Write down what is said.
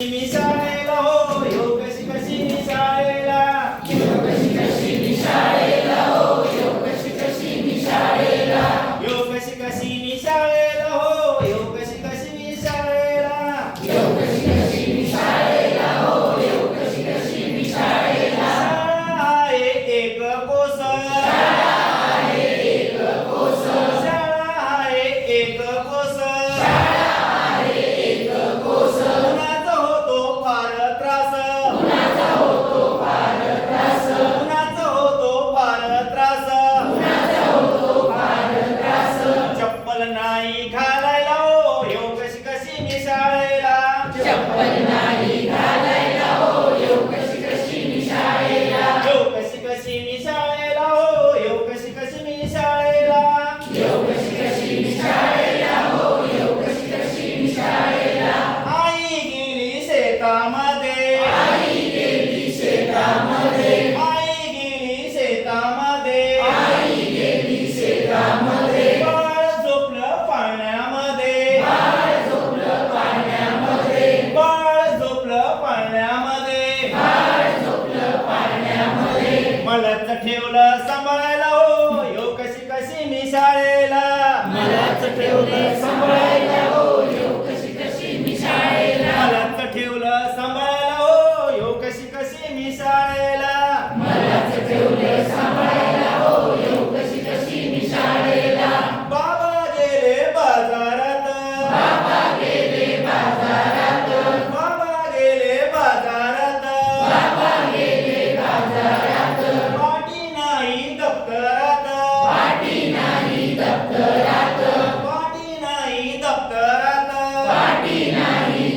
Misa नाही घालायला ओ यो कशी कशी मिसाळायला मलाच ठेवलं सांभाळायला हो. यो कशी कशी मी शाळेला. मलाच ठेवलं